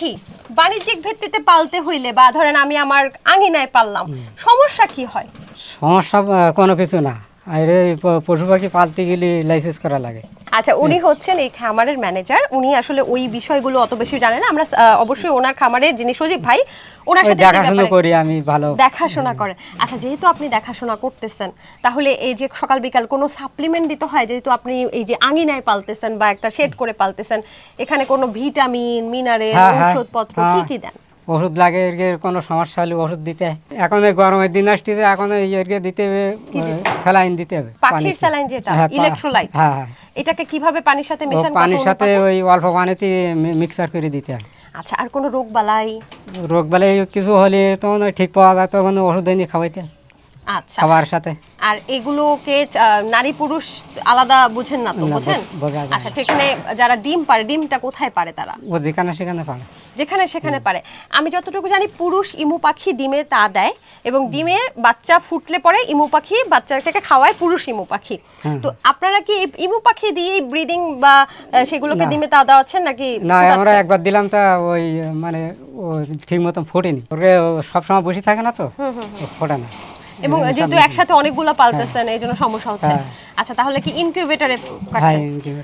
পাখি বাণিজ্যিক ভিত্তিতে পালতে হইলে বা ধরেন আমি আমার আঙিনায় পাললাম সমস্যা কি হয়? সমস্যা কোনো কিছু না। আর পশু পাখি পালতে গেলে লাইসেন্স করা লাগে। আচ্ছা উনি হচ্ছেন এই খামারের ম্যানেজার উনি আসলে ওই বিষয়গুলো অত বেশি জানেন না। আমরা অবশ্যই ওনার খামারের যিনি সজীব ভাই ওনার সাথে দেখাশুনো করি আমি ভালো। দেখাশোনা করেন। আচ্ছা যেহেতু আপনি দেখাশোনা করতেছেন তাহলে এই যে সকাল বিকাল কোনো সাপ্লিমেন্ট দিতে হয়? যেহেতু আপনি এই যে আঙিনায় পালতেছেন বা একটা শেড করে পালতেছেন এখানে কোনো ভিটামিন মিনারেল হ্যাঁ, হ্যাঁ, ঔষধপত্র কি হ্যাঁ। কি দেন? ওষুধ লাগে এর কোনো সমস্যা হলে ওষুধ দিতে হয়। এখন এই গরমের দিন আসতেছে এখন এর দিতে হবে স্যালাইন দিতে হবে পাখির স্যালাইন যেটা হ্যাঁ, ইলেকট্রোলাইট হ্যাঁ হ্যাঁ। এটাকে কীভাবে পানির সাথে মেশান পানির সাথে ওই অল্প পানিতে মিক্সার করে দিতে হবে আচ্ছা আর কোনো রোগ বালাই? রোগ বালাই কিছু হলে তখন ওই ঠিক পাওয়া যায় তখন ওষুধ এনে খাওয়াইতে হয়, আচ্ছা। খাবার সাথে। আর এগুলোকে নারী পুরুষ আলাদা বুঝেন না তো বুঝেন? আচ্ছা সেখানে যারা ডিম পারে ডিমটা কোথায় পারে তারা? ও যেখানে সেখানে পারে। যেখানে সেখানে পারে। আমি যতটুকু জানি পুরুষ ইমু পাখি ডিমে তা দেয় এবং ডিমের বাচ্চা ফুটলে পরে ইমু পাখি বাচ্চাটাকে খাওয়ায় পুরুষ ইমু পাখি। তো আপনারা কি ইমু পাখি দিয়ে ব্রিডিং বা সেগুলোকে ডিমে তা দেওয়াচ্ছেন নাকি না আমরা একবার দিলাম তা ওই মানে ঠিক মতন ফোটেনি। ওকে সবসময় বসে থাকে না তো? ফোটে না। এবং যেহেতু একসাথে অনেকগুলো পালতেছেন এই জন্য সমস্যা হচ্ছে। হ্যাঁ। আচ্ছা তাহলে কি ইনকিউবেটরে হ্যাঁ incubator